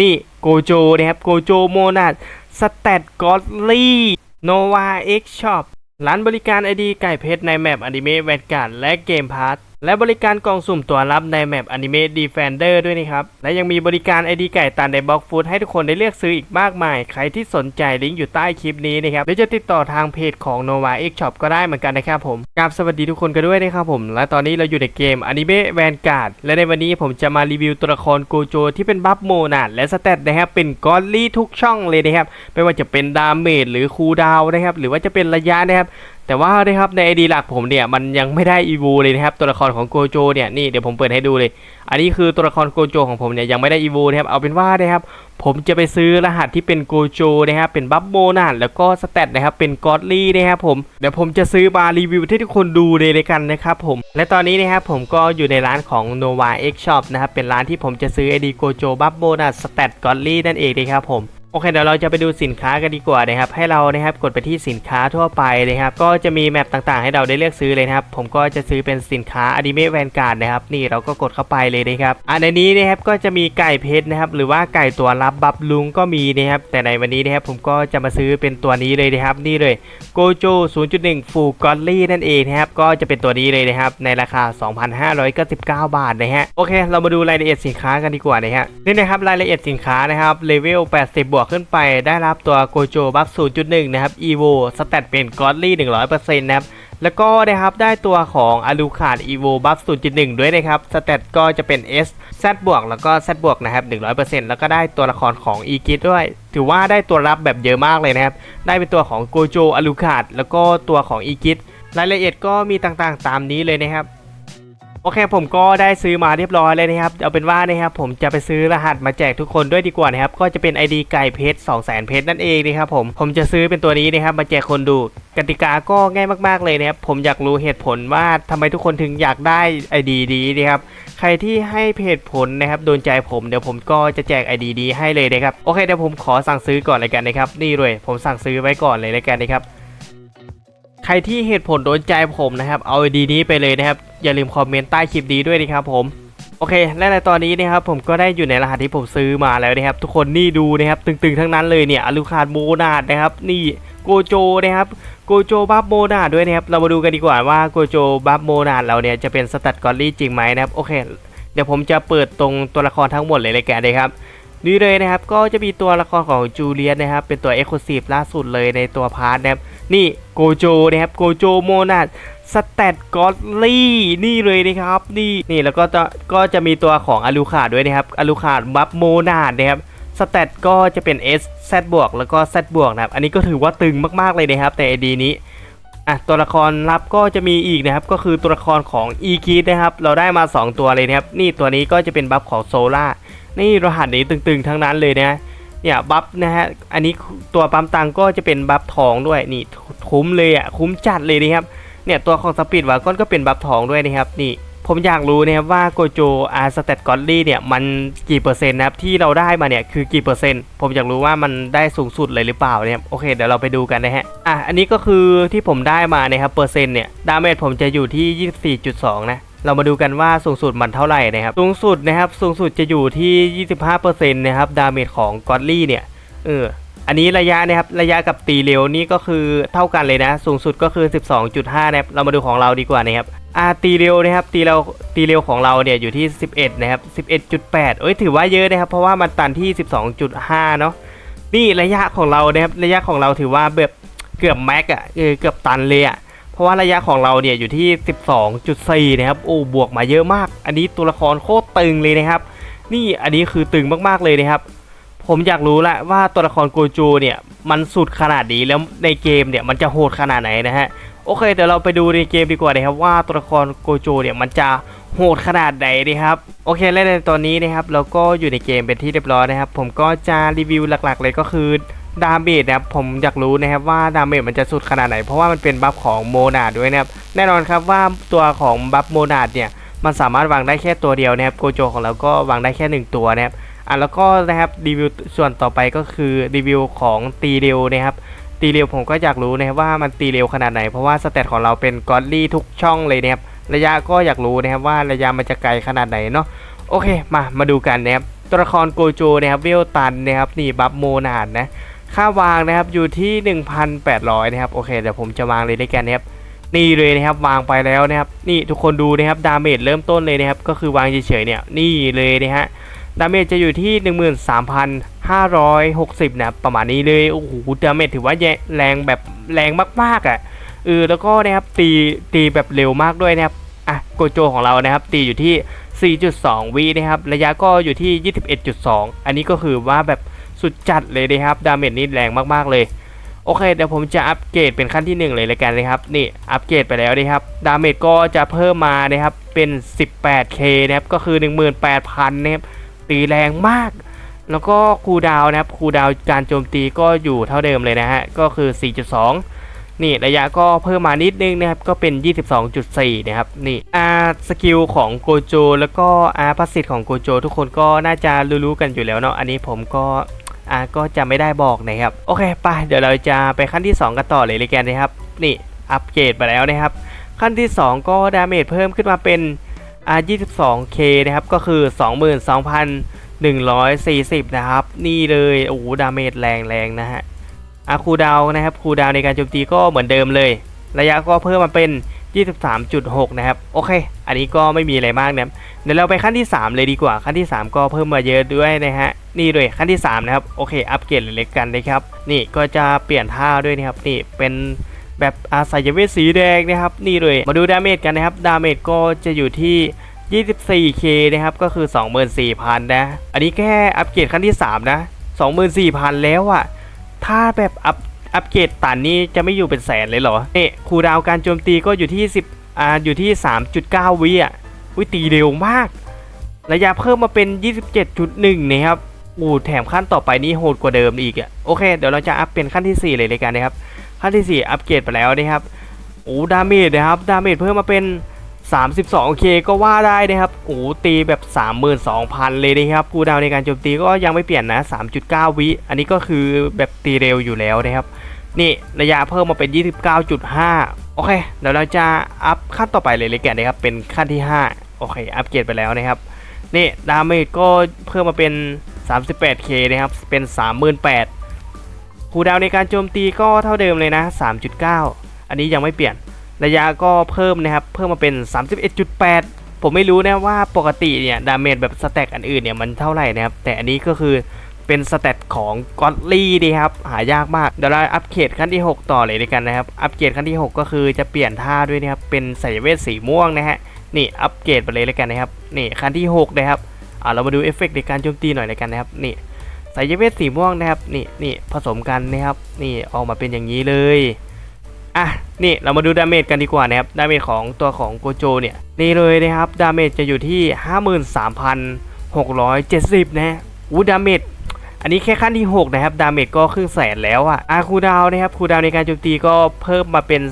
นี่โกโจนะครับโกโจโมนาดสเตตกอ d ลี่โนวาเอ็กช็อปร้านบริการไอดีไก่เพชรในแมปอนิเมะแวนการ์ดและเกมพาร์ท และบริการกล่องสุ่มตัวรับในแมปอนิเมะดีแฟนเดอร์ด้วยนะครับ และยังมีบริการไอดีไก่ตันในบล็อกฟูดให้ทุกคนได้เลือกซื้ออีกมากมาย ใครที่สนใจลิงก์อยู่ใต้คลิปนี้นะครับหรือจะติดต่อทางเพจของ Nova X Shop ก็ได้เหมือนกันนะครับผมกราบสวัสดีทุกคนกันด้วยนะครับผม และตอนนี้เราอยู่ในเกมอนิเมะแวนการ์ดและในวันนี้ผมจะมารีวิวตัวละครโกโจที่เป็นบัฟโมนาดและสเตตนะครับเป็นกอลลี่ทุกช่องเลยนะครับไม่ว่าจะเป็นดาเมจหรือคูดาวนะครับหรือว่าจะเป็นระยะนะครับ แต่ว่านะครับในไอดีหลักผมเนี่ยมันยังไม่ได้อีวูเลยนะครับตัวละครของโกโจเนี่ยนี่เดี๋ยวผมเปิดให้ดูเลย อันนี้คือตัวละครโกโจของผมเนี่ยยังไม่ได้อีวูนะครับเอาเป็นว่านะครับผมจะไปซื้อรหัสที่เป็นโกโจนะครับเป็นบัฟโบนัสแล้วก็สเตตนะครับเป็นกอดลี่นะครับผมเดี๋ยวผมจะซื้อมารีวิวให้ทุกคนดูเลยเลยกันนะครับผมและตอนนี้นะครับผมก็อยู่ในร้านของ Nova X Shop นะครับเป็นร้านที่ผมจะซื้อไอดีโกโจบัฟโบนัสสเตตกอดลี่นั่นเองนะครับผม โอเคเดี๋ยวเราจะไปดูสินค้ากันดีกว่านะครับ ให้เรานะครับกดไปที่สินค้าทั่วไปนะครับ ก็จะมีแมปต่างๆ ให้เราได้เลือกซื้อเลยนะครับ ผมก็จะซื้อเป็นสินค้าอนิเมะแวนการ์ดนะครับ นี่เราก็กดเข้าไปเลยนะครับอันในนี้นะครับก็จะมีไก่เพชรนะครับ หรือว่าไก่ตัวรับบัฟลุงก็มีนะครับ แต่ในวันนี้นะครับผมก็จะมาซื้อเป็นตัวนี้เลยนะครับ นี่เลยโกโจ 0.1 ฟูกอลลี่นั่นเองนะครับ ก็จะเป็นตัวนี้เลยนะครับ ในราคา 2,599 บาทนะฮะ โอเค เรามาดูรายละเอียดสินค้ากันดีกว่านะฮะ นี่นะครับรายละเอียดสินค้านะครับ เลเวล 80 บวกขึ้นไปได้รับตัวโกโจบัฟ 0.1 นะครับ evo สแตทเป็นกอ d ลี่ 100%นะครับ แล้วก็นะครับได้ตัวของอารูคาด evo buff 0.1 ด้วยนะครับสเตตก็จะเป็น s z บวกแล้วก็ z บวกนะครับ 100%แล้วก็ได้ตัวละครของ e g i t ด้วย ถือว่าได้ตัวรับแบบเยอะมากเลยนะครับ ได้เป็นตัวของโกโจอารูคาดแล้วก็ตัวของ e g i t รายละเอียดก็มีต่างๆ ตามนี้เลยนะครับ โอเคผมก็ได้ซื้อมาเรียบร้อยเลยนะครับเอาเป็นว่านะครับผมจะไปซื้อรหัสมาแจกทุกคนด้วยดีกว่านะครับก็จะเป็น ID ไก่เพชร2 0 0 0 0เพชรนั่นเองนะครับผมผมจะซื้อเป็นตัวนี้นะครับมาแจกคนดูกติกาก็ง่ายมากๆเลยนะครับผมอยากรู้เหตุผลว่าทำไมทุกคนถึงอยากได้ ID ดีนะครับใครที่ให้เหตุผลนะครับโดนใจผมเดี๋ยวผมก็จะแจก ID ดีให้เลยนะครับโอเคเดี๋ยวผมขอสั่งซื้อก่อนเลยกันนะครับนี่เลยผมสั่งซื้อไว้ก่อนเลยเลยกันนะครับ ใครที่เหตุผลโดนใจผมนะครับ เอาดีนี้ไปเลยนะครับ อย่าลืมคอมเมนต์ใต้คลิปนี้ด้วยนะครับผมโอเค และในตอนนี้นะครับผมก็ได้อยู่ในรหัสที่ผมซื้อมาแล้วนะครับ ทุกคนนี่ดูนะครับตึงๆทั้งนั้นเลยเนี่ยอลูคาร์โมนาดนะครับ นี่โกโจนะครับโกโจบัฟโมนาดด้วยนะครับ เรามาดูกันดีกว่าว่าโกโจบัฟโมนาดเราเนี่ยจะเป็นสตัดกอลลี่จริงไหมนะครับโอเค เดี๋ยวผมจะเปิดตรงตัวละครทั้งหมดเลยเลยแกนเลยครับนี่เลยนะครับก็จะมีตัวละครของจูเลียนนะครับเป็นตัวเอ็กซ์คลูซีฟล่าสุดเลยในตัวพาร์ทนะครับ นี่โกโจนะครับโกโจโมนาดสเตตกอ d ลี่นี่เลยนะครับ นี่นี่แล้วก็จะก็จะมีตัวของอลูคาดด้วยนะครับอลูคาดบัฟโมนาดนะครับสเตตก็จะเป็น S Z บวกแล้วก็ Z บวกนะครับ อันนี้ก็ถือว่าตึงมากๆเลยนะครับแต่ไอดีนี้อะตัวละครลับก็จะมีอีกนะครับ ก็คือตัวละครของอีกีนะครับ เราได้มา 2 ตัวเลยนะครับ นี่ตัวนี้ก็จะเป็นบัฟของโซล่านี่รหัสนี้ตึงๆทั้งนั้นเลยนะ เนี่ยบัฟนะฮะอันนี้ตัวปั๊มตังก็จะเป็นบัฟทองด้วยนี่คุ้มเลยอะคุ้มจัดเลยนะครับเนี่ยตัวของสปีดวาก้อนก็เป็นบัฟทองด้วยนะครับนี่ผมอยากรู้นะครับว่าโกโจอาร์สเตตกอลลี่เนี่ยมันกี่เปอร์เซ็นต์นะครับที่เราได้มาเนี่ยคือกี่เปอร์เซ็นต์ผมอยากรู้ว่ามันได้สูงสุดเลยหรือเปล่าเนี่ยโอเคเดี๋ยวเราไปดูกันนะฮะอะอันนี้ก็คือที่ผมได้มานะครับเปอร์เซ็นต์เนี่ยดาเมจผมจะอยู่ที่ 24.2 นะ เรามาดูกันว่าสูงสุดมันเท่าไหร่นะครับ สูงสุดนะครับ สูงสุดจะอยู่ที่ 25%นะครับ ดาเมจของกอลลี่เนี่ย เออ อันนี้ระยะนะครับ ระยะกับตีเร็วนี่ก็คือเท่ากันเลยนะ สูงสุดก็คือ 12.5 นะครับ เรามาดูของเราดีกว่านะครับอ่าตีเร็วนะครับ ตีเราตีเร็วของเราเนี่ยอยู่ที่ 11 นะครับ 11.8 เอ้ย ถือว่าเยอะนะครับ เพราะว่ามันตันที่ 12.5 เนาะ นี่ระยะของเรานะครับ ระยะของเราถือว่าแบบเกือบแม็กอะเออเกือบตันเลยอะ เพราะว่าระยะของเราเนี่ยอยู่ที่ 12.4 นะครับ โอ้ บวกมาเยอะมาก อันนี้ตัวละครโคตรตึงเลยนะครับ นี่อันนี้คือตึงมากๆเลยนะครับ ผมอยากรู้ละว่าตัวละครโกโจเนี่ยมันสุดขนาดนี้แล้วในเกมเนี่ยมันจะโหดขนาดไหนนะฮะ โอเคเดี๋ยวเราไปดูในเกมดีกว่านะครับว่าตัวละครโกโจเนี่ยมันจะโหดขนาดไหนนะครับโอเคและในตอนนี้นะครับเราก็อยู่ในเกมเป็นที่เรียบร้อยนะครับ ผมก็จะรีวิวหลักๆ เลยก็คือ ดาเมจนะครับผมอยากรู้นะครับว่าดาเมจมันจะสุดขนาดไหน เพราะว่ามันเป็นบัฟของโมนาดด้วยนะครับแน่นอนครับว่าตัวของบัฟโมนาดเนี่ยมันสามารถวางได้แค่ตัวเดียวนะครับโกโจของเราก็วางได้แค่หนึ่งตัวนะครับอะแล้วก็นะครับรีวิวส่วนต่อไปก็คือรีวิวของตีเร็วนะครับตีเร็วผมก็อยากรู้นะครับว่ามันตีเร็วขนาดไหน เพราะว่าสเตตของเราเป็นกอดลี่ทุกช่องเลยนะครับระยะก็อยากรู้นะครับว่าระยะมันจะไกลขนาดไหนเนาะโอเคมามาดูกันนะครับตัวละครโกโจนะครับเวลตันนะครับนี่บัฟโมนาดนะ ค่าวางนะครับอยู่ที่ 1,800 นะครับโอเคเดี๋ยวผมจะวางเลยด้วยกันนะครับนี่เลยนะครับวางไปแล้วนะครับนี่ทุกคนดูนะครับดาเมจเริ่มต้นเลยนะครับก็คือวางเฉยๆเนี่ยนี่เลยนะฮะดาเมจจะอยู่ที่ 13,560 นะครับประมาณนี้เลยโอ้โหดาเมจถือว่าแย่แรงแบบแรงมากๆอะเออแล้วก็นะครับตีตีแบบเร็วมากด้วยนะครับอะโกโจของเรานะครับตีอยู่ที่ 4.2วินะครับระยะก็อยู่ที่ 21.2 อันนี้ก็คือว่าแบบ สุดจัดเลยนะครับ ดาเมจนี่แรงมากๆเลย โอเค เดี๋ยวผมจะอัปเกรดเป็นขั้นที่ 1 เลยเลยกันนะครับ นี่ อัปเกรดไปแล้วนะครับ ดาเมจก็จะเพิ่มมานะครับ เป็น 18k นะครับ ก็คือ 18,000นะครับ ตีแรงมาก แล้วก็คูดาวนะครับ คูดาวการโจมตีก็อยู่เท่าเดิมเลยนะฮะ ก็คือ 4.2นี่ระยะก็เพิ่มมานิดนึงนะครับก็เป็น 22.4 นะครับนี่อาสกิลของโกโจ แล้วก็อาพัสสิทธิ์ของโกโจ ทุกคนก็น่าจะรู้ๆกันอยู่แล้วเนาะอันนี้ผมก็ อ่าก็จะไม่ได้บอกนะครับโอเคไปเดี๋ยวเราจะไปขั้นที่ 2 กันต่อเลยเลยกันนะครับนี่อัปเกรดไปแล้วนะครับ ขั้นที่ 2 ก็ดาเมจเพิ่มขึ้นมาเป็นอ่า 22k นะครับก็คือ 22,140 นะครับ นี่เลยโอ้โหดาเมจแรงแรงนะฮะอาคูดาวนะครับคูดาวในการโจมตีก็เหมือนเดิมเลย ระยะก็เพิ่มมาเป็น 23.6 นะครับ โอเค อันนี้ก็ไม่มีอะไรมากนะครับเดี๋ยวเราไปขั้นที่ 3 เลยดีกว่าขั้นที่ 3 ก็เพิ่มมาเยอะด้วยนะฮะ นี่เลยขั้นที่ 3 นะครับ โอเค อัปเกรดเล็กๆกันนะครับ นี่ก็จะเปลี่ยนท่าด้วยนะครับ นี่เป็นแบบอาศัยเวทสีแดงนะครับ นี่เลยมาดูดาเมจกันนะครับ ดาเมจก็จะอยู่ที่ 24k นะครับ ก็คือ 24,000 นะ อันนี้แค่อัปเกรดขั้นที่ 3 นะ 24,000 แล้วอะถ้าแบบอัพอัปเกรดตันนี้จะไม่อยู่เป็นแสนเลยเหรอนี่คูดาวการโจมตีก็อยู่ที่ 10อ่าอยู่ที่ 3.9 วิอะวิตีเร็วมาก ระยะเพิ่มมาเป็น 27.1นะครับ อู้แถมขั้นต่อไปนี้โหดกว่าเดิมอีกอะโอเค เดี๋ยวเราจะอัพเป็นขั้นที่ 4 เลยเลยกันนะครับ ขั้นที่ 4 อัปเกรดไปแล้วนะครับโอ้ดาเมจนะครับดาเมจเพิ่มมาเป็น 32k ก็ว่าได้นะครับโอ้ตีแบบ 32,000 เลยนะครับคูลดาวในการโจมตีก็ยังไม่เปลี่ยนนะ 3.9 วิอันนี้ก็คือแบบตีเร็วอยู่แล้วนะครับ นี่ระยะเพิ่มมาเป็น 29.5 โอเคเดี๋ยวเราจะอัพขั้นต่อไปเลยเลยแกนนะครับ เป็นขั้นที่ 5 โอเค อัปเกรดไปแล้วนะครับ นี่ดาเมจก็เพิ่มมาเป็น 38k นะครับ เป็น 38,000คูดาวในการโจมตีก็เท่าเดิมเลยนะ 3.9 อันนี้ยังไม่เปลี่ยน ระยะก็เพิ่มนะครับ เพิ่มมาเป็น 31.8 ผมไม่รู้นะว่าปกติเนี่ย ดาเมจแบบสแต็กอันอื่นเนี่ยมันเท่าไหร่นะครับ แต่อันนี้ก็คือเป็นสเตตของกอตลี่ดีครับ หายากมาก เดี๋ยวเราอัปเกรดขั้นที่ 6 ต่อเลยดีกันนะครับ อัปเกรดขั้นที่ 6 ก็คือจะเปลี่ยนท่าด้วยนะครับ เป็นสายเวทสีม่วงนะฮะ นี่อัปเกรดไปเลยเลยกันนะครับ นี่ขั้นที่ 6 นะครับ อ่าเรามาดูเอฟเฟกต์ในการโจมตีหน่อยเลยกันนะครับนี่สายเวทสีม่วงนะครับนี่นี่ผสมกันนะครับนี่ออกมาเป็นอย่างนี้เลยอะนี่เรามาดูดาเมจกันดีกว่านะครับดาเมจของตัวของโกโจเนี่ยนี่เลยนะครับดาเมจจะอยู่ที่ 53,670 นะฮะอู้ดาเมจอันนี้แค่ขั้นที่ 6 นะครับ ดาเมจก็ครึ่งแสนแล้วอะอาคูดาวนะครับคูดาวในการโจมตีก็เพิ่มมาเป็น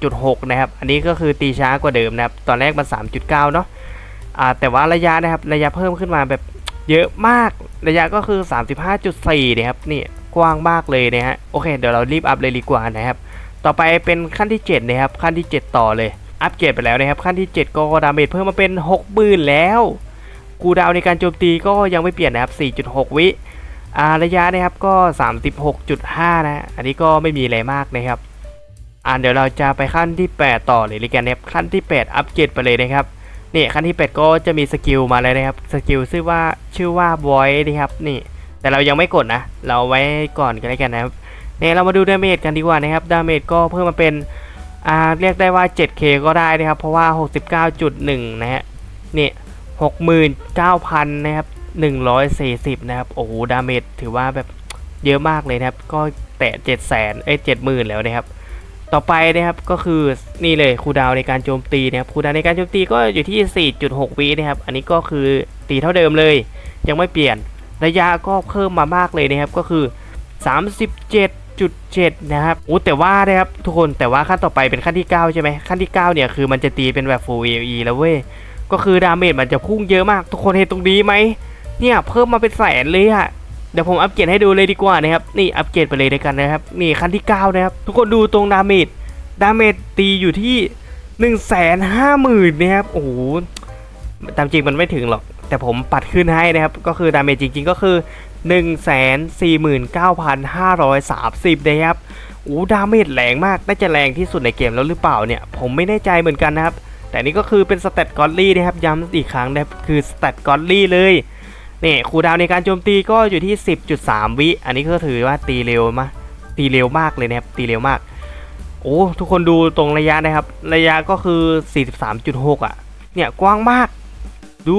4.6 นะครับ อันนี้ก็คือตีช้ากว่าเดิมนะครับ ตอนแรกมัน 3.9 เนาะ อ่าแต่ว่าระยะนะครับระยะเพิ่มขึ้นมาแบบเยอะมากระยะก็คือ 35.4นะครับนี่กว้างมากเลยนะฮะโอเคเดี๋ยวเรารีบอัพเลยดีกว่านะครับ ต่อไปเป็นขั้นที่7นะครับขั้นที่ 7 ต่อเลย อัปเกรดไปแล้วนะครับขั้นที่ 7 ก็ดาเมจเพิ่มมาเป็น 60,000 แล้วคูดาวในการโจมตีก็ยังไม่เปลี่ยนนะครับ 4.6 วิอาระยะนะครับก็ 36.5 นะ อันนี้ก็ไม่มีอะไรมากนะครับ อ่าเดี๋ยวเราจะไปขั้นที่ 8 ต่อเลยเลยกันนะครับขั้นที่ 8 อัปเกรดไปเลยนะครับ นี่ขั้นที่8ก็จะมีสกิลมาเลยนะครับสกิลชื่อว่าชื่อว่า void นะครับนี่ แต่เรายังไม่กดนะ เราไว้ก่อนกันเลยกันนะครับเนี่ยเรามาดูดาเมจกันดีกว่านะครับดาเมจก็เพิ่มมาเป็นอ่าเรียกได้ว่า 7k ก็ได้นะครับ เพราะว่า 69.1 นะฮะนี่69,000 นะครับ 140 นะครับ โอ้โห ดาเมจถือว่าแบบเยอะมากเลยนะครับ ก็แตะ700,000เอ้ย70,000 แล้วนะครับ ต่อไปนะครับก็คือนี่เลยคูดาวในการโจมตีนะครับคูดาวในการโจมตีก็อยู่ที่ 4.6 วินะครับ อันนี้ก็คือตีเท่าเดิมเลย ยังไม่เปลี่ยนระยะก็เพิ่มมามากเลยนะครับก็คือ 37.7 นะครับโอ้แต่ว่านะครับทุกคนแต่ว่าขั้นต่อไปเป็นขั้นที่ 9 ใช่ไหมขั้นที่ 9 เนี่ยคือมันจะตีเป็นแบบ full AOE แล้วเว้ยก็คือดาเมจมันจะพุ่งเยอะมาก ทุกคนเห็นตรงนี้ไหมเนี่ยเพิ่มมาเป็นแสนเลยอะ เดี๋ยวผมอัปเกรดให้ดูเลยดีกว่านะครับ นี่อัปเกรดไปเลยด้วยกันนะครับ นี่ขั้นที่ 9 นะครับ ทุกคนดูตรงดาเมจ ดาเมจตีอยู่ที่1 5 0 0 0 0นะครับ โอ้โห ตามจริงมันไม่ถึงหรอกแต่แต่ผมปัดขึ้นให้นะครับ ก็คือดาเมจจริง ๆ ก็คือ 149,530 นะครับโอ้ดาเมจแรงมาก น่าจะแรงที่สุดในเกมแล้วหรือเปล่าเนี่ย ผมไม่แน่ใจเหมือนกันนะครับ แต่นี่ก็คือเป็นสเตตกอลลี่นะครับ ย้ำอีกครั้งนะครับ คือสเตตกอลลี่เลย นี่คูดาวในการโจมตีก็อยู่ที่ 10.3 วิ อันนี้ก็ถือว่าตีเร็วมากตีเร็วมากเลยนะครับ ตีเร็วมาก โอ้ทุกคนดูตรงระยะนะครับ ระยะก็คือ 43.6 อะ เนี่ยกว้างมาก ดู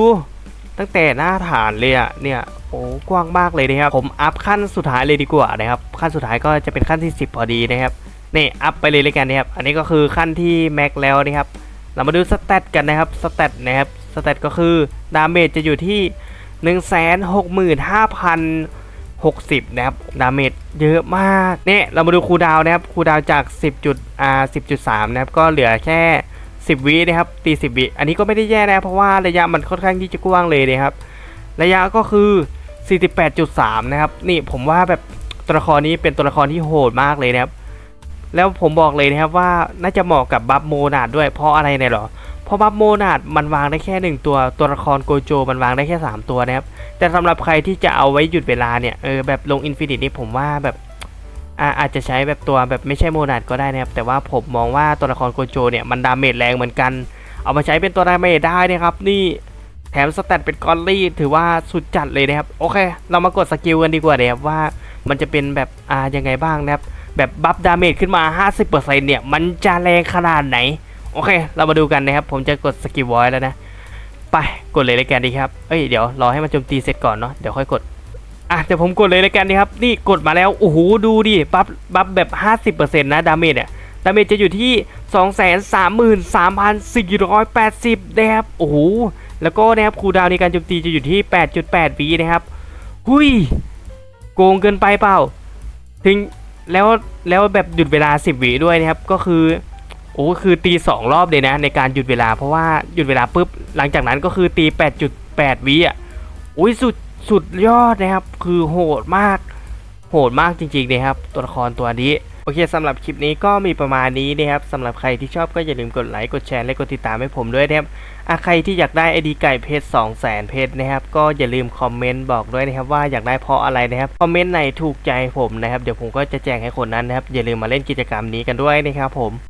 ตั้งแต่หน้าฐานเลยอะ เนี่ยโอ้กว้างมากเลยนะครับ ผมอัพขั้นสุดท้ายเลยดีกว่านะครับ ขั้นสุดท้ายก็จะเป็นขั้นที่ 10 พอดีนะครับ นี่อัพไปเลยเลยกันนะครับ อันนี้ก็คือขั้นที่แม็กแล้วนะครับ เรามาดูสเตตกันนะครับ สเตตนะครับ สเตตก็คือดาเมจจะอยู่ที่ 165,060 นะครับ ดาเมจเยอะมาก เนี่ย เรามาดูคูดาวนะครับ คูดาวจาก 10จุดอ่า10.3 นะครับ ก็เหลือแค่ 10 วินะครับ ตี 10 วิ อันนี้ก็ไม่ได้แย่นะ เพราะว่าระยะมันค่อนข้างที่จะกว้างเลยนะครับ ระยะก็คือ 48.3 นะครับ นี่ผมว่าแบบตัวละครนี้เป็นตัวละครที่โหดมากเลยนะครับ แล้วผมบอกเลยนะครับว่าน่าจะเหมาะกับบัฟโมนาดด้วย เพราะอะไรเนี่ยหรอ เพราะบัฟโมนาดมันวางได้แค่1ตัวตัวละครโกโจมันวางได้แค่ 3 ตัวนะครับ แต่สำหรับใครที่จะเอาไว้หยุดเวลาเนี่ยเออแบบลงอินฟินิตนี่ผมว่าแบบอาอาจจะใช้แบบตัวแบบไม่ใช่โมนาดก็ได้นะครับ แต่ว่าผมมองว่าตัวละครโกโจเนี่ยมันดาเมจแรงเหมือนกัน เอามาใช้เป็นตัวดาเมจได้นะครับนี่แถมสแตทเป็นกอลลี่ถือว่าสุดจัดเลยนะครับโอเค เรามากดสกิลกันดีกว่านะครับว่ามันจะเป็นแบบอ่ายังไงบ้างนะครับแบบบัฟดาเมจขึ้นมา 50%เนี่ยมันจะแรงขนาดไหน โอเค เรามาดูกันนะครับ ผมจะกดสกิลไว้แล้วนะ ไปกดเลยเลยกันดีครับ เอ้ยเดี๋ยวรอให้มันโจมตีเสร็จก่อนเนาะเดี๋ยวค่อยกดอะเดี๋ยวผมกดเลยเลยกันดีครับ นี่กดมาแล้วโอ้โหดูดิบัฟบัฟแบบ 50%นะดาเมจเนี่ยดาเมจจะอยู่ที่ 233,480 นะครับโอ้โหแล้วก็นะครับคูดาวในการโจมตีจะอยู่ที่ 8.8วินะครับ หุยโกงเกินไปเปล่า ถึงแล้วแล้วแบบหยุดเวลา 10วิด้วยนะครับ ก็คือ โอ้คือตี 2 รอบเลยนะในการหยุดเวลาเพราะว่าหยุดเวลาปุ๊บหลังจากนั้นก็คือตี 8.8วิอะอุ้ยสุดสุดยอดนะครับ คือโหดมาก โหดมากจริงๆนะครับ ตัวละครตัวนี้ โอเคสำหรับคลิปนี้ก็มีประมาณนี้นะครับสำหรับใครที่ชอบก็อย่าลืมกดไลค์กดแชร์และกดติดตามให้ผมด้วยนะครับอะใครที่อยากได้ไอดีไก่เพชร2 0 0 0 0 0เพชรนะครับ ก็อย่าลืมคอมเมนต์บอกด้วยนะครับว่าอยากได้เพราะอะไรนะครับ คอมเมนต์ไหนถูกใจผมนะครับ เดี๋ยวผมก็จะแจ้งให้คนนั้นนะครับ อย่าลืมมาเล่นกิจกรรมนี้กันด้วยนะครับผม